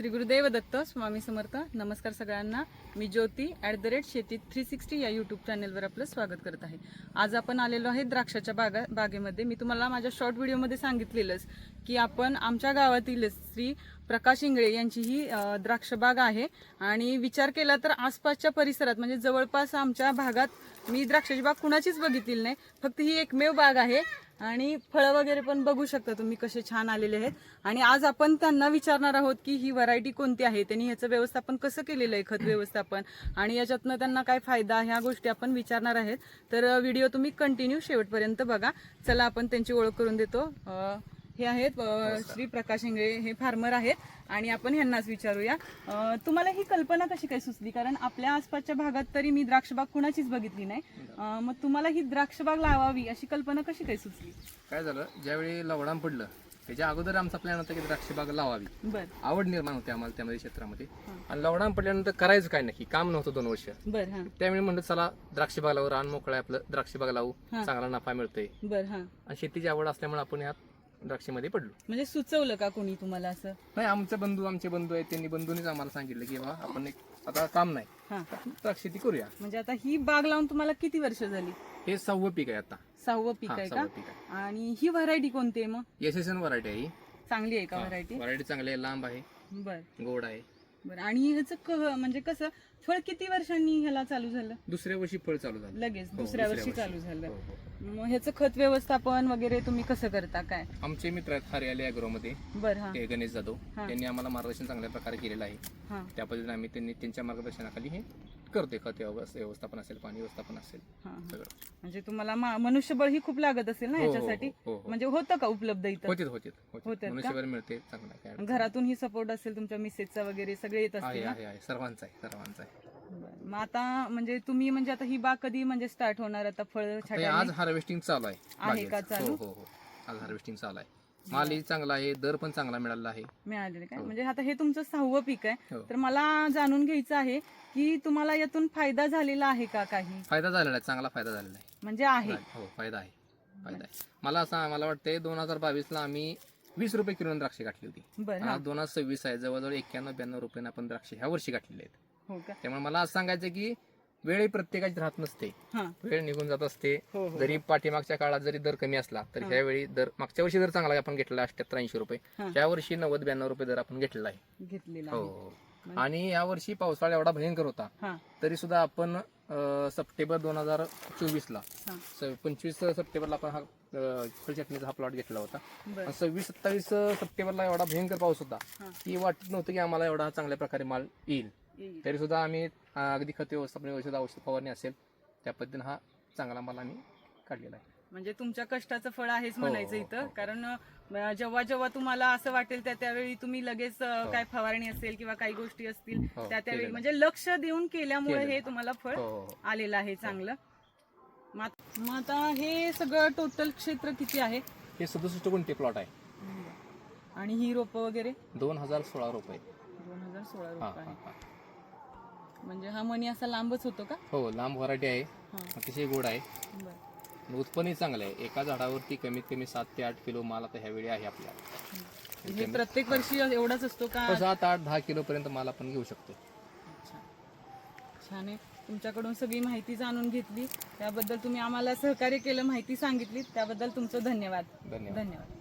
श्री गुरुदेव दत्त स्वामी समर्थ. नमस्कार सगळ्यांना. मी ज्योती ॲट द रेट शेती थ्री सिक्स्टी या यूट्यूब चॅनलवर आपलं स्वागत करत आहे. आज आपण आलेलो आहे द्राक्षाच्या बागा बागेमध्ये. मी तुम्हाला माझ्या शॉर्ट व्हिडिओमध्ये सांगितलेलंच की आपण आमच्या गावातीलच श्री प्रकाश इंगळे यांची ही द्राक्षबाग आहे. आणि विचार केला तर आसपासच्या परिसरात म्हणजे जवळपास आमच्या भागात मी द्राक्षाची बाग कुणाचीच बघितलेली नाही. फक्त ही एकमेव बाग आहे. आणि फळं वगैरे पण बघू शकता तुम्ही कसे छान आलेले आहेत. आणि आज आपण त्यांना विचारणार आहोत की ही व्हरायटी कोणती आहे त्यांनी ह्याचं व्यवस्थापन कसं केलेलं आहे खत व्यवस्थापन आणि याच्यातनं त्यांना काय फायदा ह्या गोष्टी आपण विचारणार आहेत. तर व्हिडिओ तुम्ही कंटिन्यू शेवटपर्यंत बघा. चला आपण त्यांची ओळख करून देतो. हे आहेत श्री प्रकाश इंगळे हे फार्मर आहेत आणि आपण ह्यांनाच विचारूया. अं, तुम्हाला ही कल्पना कशी काय सुचली? कारण आपल्या आसपासच्या भागात तरी मी द्राक्षबाग कुणाचीच बघितली नाही. अं, मग तुम्हाला ही द्राक्षबाग लावावी अशी कल्पना कशी काय सुचली? काय झालं? ज्यावेळी लवडाम पडलं त्याच्या अगोदर आमचा प्लॅन होता की द्राक्ष बाग लावावी. बर. आवड निर्माण होते आम्हाला त्यामध्ये क्षेत्रामध्ये. आणि लवडाम पडल्यानंतर करायचं काय नक्की? काम नव्हतं दोन वर्ष. बर हा. त्यावेळी म्हणलं चला द्राक्ष बाग लावू रान मोकळं आहे आपलं. द्राक्ष बाग लावू. हा. चांगला नफा मिळतोय. बर हा. आणि शेतीची आवड असल्यामुळे आपण ह्यात द्राक्षमध्ये पडलो. म्हणजे सुचवलं का कोणी तुम्हाला असं? नाही आमचे बंधू आमचे बंधू आहेत त्यांनी बंधूंनीच आम्हाला सांगितलं की बा आपण एक आता काम नाही. हा. द्राक्ष शेती करूया. म्हणजे आता ही बाग लावून तुम्हाला किती वर्ष झाली? हे सहावं पीक आहे आता. सहावं पीक हा आहे का? सहावं पीक आहे. आणि ही व्हरायटी कोणती आहे मग? एस एस एन व्हरायटी आहे ही. चांगली आहे का व्हरायटी? व्हरायटी चांगली आहे लांब आहे बर. गोड आहे. बर. आणि ह्याचं क- म्हणजे कसं फळ किती वर्षांनी ह्याला चालू झालं? दुसऱ्या वर्षी फळ चालू झालं. लगेच हो, दुसऱ्या वर्षी. चालू झालं. हो, हो. मग ह्याचं खत व्यवस्थापन वगैरे तुम्ही कसं करता काय? आमचे मित्र आहेत हरियाली मध्ये बर हा. ते गणेश जाधव. हा. त्यांनी आम्हाला मार्गदर्शन चांगल्या प्रकारे केलेलं आहे. हा. त्या पद्धतीने आम्ही त्यांनी त्यांच्या मार्गदर्शनाखाली हे करतोय खत व्यवस्थ- व्यवस्थापन असेल पाणी व्यवस्थापन असेल हा हा. सगळं म्हणजे तुम्हाला मा- मनुष्यबळ ही खूप लागत असेल ना हो, हो, ह्याच्यासाठी हो, हो. म्हणजे होतं का उपलब्ध इथं होतीत होतीत होतात होतीत का? मनुष्यबळ मिळते चांगला काय अडचण घरातून ही सपोर्ट असेल तुमच्या मिसेसचा वगैरे सगळे येत आहे असतील ना? आहे आहे सर्वांचा आहे सर्वांचा आहे बरं. मग आता म्हणजे तुम्ही म्हणजे आता ही बाग कधी म्हणजे स्टार्ट होणार आता फळ आता हे आज हार्वेस्टिंग चालू आहे आहे का बागेचं. चालू? हो हो आज हार्वेस्टिंग चालू आहे मालही चांगला आहे दर पण चांगला मिळाला आहे. मिळालेले काय? हो. म्हणजे आता हे तुमचं सहावं पीक आहे. हो. तर मला जाणून घ्यायचं आहे की तुम्हाला यातून फायदा झालेला आहे का काही? फायदा झालेला आहे चांगला फायदा झालेला आहे. म्हणजे आहे. हो फायदा आहे. फायदा आहे. मला असं मला वाटतंय दोन हजार बावीसला आम्ही वीस रुपये किलो द्राक्षे गाठली होती. बरं. हा आज दोन हजार सव्वीस आहे जवळजवळ एक्क्याण्णव ब्याण्णव रुपयानं आपण द्राक्षे ह्या वर्षी गाठलेले आहेत. हो का? त्यामुळे मला असं सांगायचं की वेळ ही प्रत्येकाची राहत नसते. हा. वेळ निघून जात असते. हो हो जरी पाठीमागच्या काळात जरी दर कमी असला तर हा. ह्यावेळी दर मागच्या वर्षी दर चांगला आपण घेतलेला अठ्याहत्तर ऐंशी रुपये हा. त्या वर्षी नव्वद ब्याण्णव रुपये दर आपण घेतलेला आहे. घेतलेला हो हो. आणि या वर्षी पावसाळा एवढा भयंकर होता हा. तरी सुद्धा आपण सप्टेंबर दोन हजार चोवीस ला हा पंचवीस सप्टेंबरला आपण हा अं, फळचटणीचा हा प्लॉट घेतला होता. सव्वीस सत्तावीस सप्टेंबरला एवढा भयंकर पाऊस होता हा. की वाटत नव्हतं की आम्हाला एवढा चांगल्या प्रकारे माल येईल. तरी सुद्धा आम्ही अगदी खत व्यवस्थापन औषध औषध फवारणी असेल त्या पद्धतीने हा चांगला माल आम्ही काढलेला आहे म्हणजे तुमच्या कष्टाचं फळ आहेच हो, म्हणायचं हो, इथं हो. कारण जेव्हा जेव्हा तुम्हाला असं वाटेल त्या त्यावेळी तुम्ही लगेच. काय फवारणी असेल किंवा काही गोष्टी असतील त्या त्यावेळी. म्हणजे लक्ष देऊन केल्यामुळे. हे तुम्हाला फळ. आलेलं आहे चांगलं मग आत- हे सगळं टोटल क्षेत्र किती आहे हे सदुसष्ट गुंठे प्लॉट आहे आणि ही रोप वगैरे दोन हजार सोळा रुपये दोन हजार सोळा रोप आहे हा. म्हणजे हा मणी असा लांबच होतो का? हो लांब व्हरायटी आहे. हा. अतिशय गोड आहे. बरं. उत्पन्नही चांगलं आहे. एका झाडावरती कमीत कमी सात ते आठ किलो माल आता ह्यावेळी आहे आपल्याला हे प्रत्येक वर्षी एवढाच असतो का? तो सात आठ दहा किलो पर्यंत माल आपण घेऊ शकतो. अच्छा. छान आहे. तुमच्याकडून सगळी माहिती जाणून घेतली. त्याबद्दल तुम्ही आम्हाला सहकार्य केलं माहिती सांगितली त्याबद्दल तुमचं धन्यवाद. धन्यवाद. धन्यवाद.